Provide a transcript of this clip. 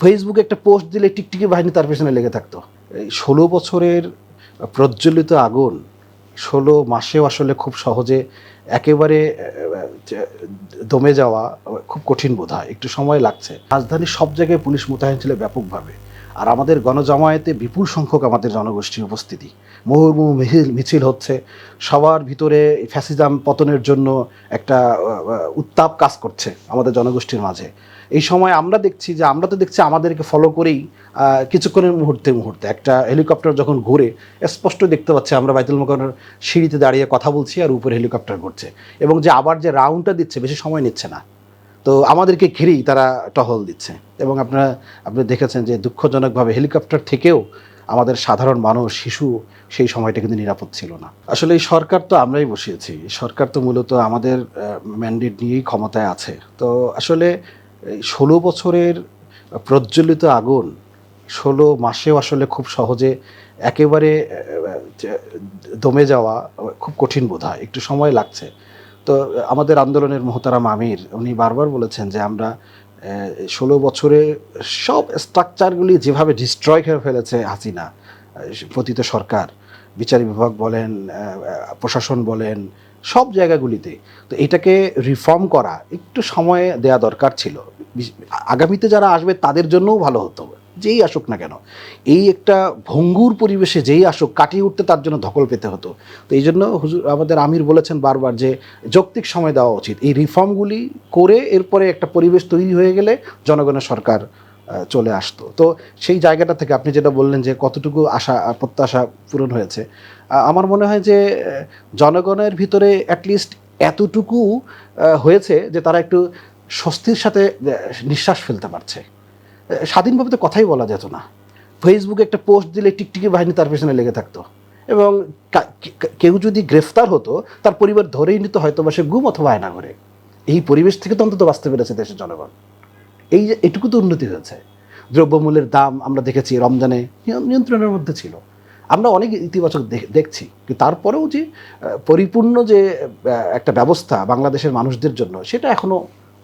ফেসবুকে একটা পোস্ট দিলে টিকটিকি বাহিনী তার পেছনে লেগে থাকতো। এই ষোলো বছরের প্রজ্বলিত আগুন ষোলো মাসেও আসলে খুব সহজে একেবারে দমে যাওয়া খুব কঠিন বোধ হয়। একটু সময় লাগছে। রাজধানীর সব জায়গায় পুলিশ মোতায়েন ছিল ব্যাপকভাবে। আর আমাদের গণজামায়াতে বিপুল সংখ্যক আমাদের জনগোষ্ঠীর উপস্থিতি। মুহুর্মুহু মিছিল মিছিল হচ্ছে, সবার ভিতরে ফ্যাসিজাম পতনের জন্য একটা উত্তাপ কাজ করছে আমাদের জনগোষ্ঠীর মাঝে। এই সময় আমরা দেখছি যে, আমরা তো দেখছি আমাদেরকে ফলো করেই কিছুক্ষণের মুহূর্তে মুহূর্তে। একটা হেলিকপ্টার যখন ঘুরে, স্পষ্ট দেখতে পাচ্ছি আমরা বাইতুল মোকাররমের সিঁড়িতে দাঁড়িয়ে কথা বলছি আর উপরে হেলিকপ্টার ঘুরছে। এবং যে আবার যে রাউন্ডটা দিচ্ছে, বেশি সময় নিচ্ছে না। তো আমাদেরকে ঘিরেই তারা টহল দিচ্ছে। এবং আপনারা, আপনি দেখেছেন যে দুঃখজনকভাবে হেলিকপ্টার থেকেও আমাদের সাধারণ মানুষ, শিশু সেই সময়টা কিন্তু নিরাপদ ছিল না। আসলে এই সরকার তো আমরাই বসিয়েছি। সরকার তো মূলত আমাদের ম্যান্ডেট নিয়েই ক্ষমতায় আছে। তো আসলে ষোলো বছরের প্রজ্বলিত আগুন ষোলো মাসেও আসলে খুব সহজে একেবারে দমে যাওয়া খুব কঠিন বোধ হয়। একটু সময় লাগছে। তো আমাদের আন্দোলনের মোহতারাম আমির, উনি বারবার বলেছেন যে আমরা ষোলো বছরে সব স্ট্রাকচারগুলি যেভাবে ডিস্ট্রয় করে ফেলেছে হাসিনা, পতিত সরকার, বিচার বিভাগ বলেন প্রশাসন বলেন, সব জায়গাগুলিতে। তো এটাকে রিফর্ম করা একটু সময় দেয়া দরকার ছিল। আগামীতে যারা আসবে তাদের জন্যও ভালো হতো। যেই আসুক না কেন, এই একটা ভঙ্গুর পরিবেশে যেই আসুক, কাটিয়ে উঠতে তার জন্য ধকল পেতে হতো। তো এই জন্য হুজুর আমাদের আমির বলেছেন বারবার যে যৌক্তিক সময় দেওয়া উচিত। এই রিফর্মগুলি করে এরপরে একটা পরিবেশ তৈরি হয়ে গেলে জনগণের সরকার চলে আসতো। তো সেই জায়গাটা থেকে আপনি যেটা বললেন যে কতটুকু আশা, প্রত্যাশা পূরণ হয়েছে আমার মনে হয় যে জনগণের ভিতরে অ্যাটলিস্ট এতটুকু হয়েছে যে তারা একটু স্বস্তির সাথে নিঃশ্বাস ফেলতে পারছে। স্বাধীনভাবে তো কথাই বলা যেত না। ফেসবুকে একটা পোস্ট দিলে টিকটিকি বাহিনী তার পেছনে লেগে থাকতো। এবং কেউ যদি গ্রেফতার হতো, তার পরিবার ধরেই নিত হয়তো বা সে গুম অথবা আয়না করে। এই পরিবেশ থেকে তো অন্তত বাঁচতে পেরেছে দেশের জনগণ। এই যে এটুকু তো উন্নতি হয়েছে। দ্রব্যমূল্যের দাম আমরা দেখেছি রমজানে নিয়ন- নিয়ন্ত্রণের মধ্যে ছিল। আমরা অনেক ইতিবাচক দেখ- দেখছি। কিন্তু তারপরেও যে পরিপূর্ণ যে একটা ব্যবস্থা বাংলাদেশের মানুষদের জন্য, সেটা এখনও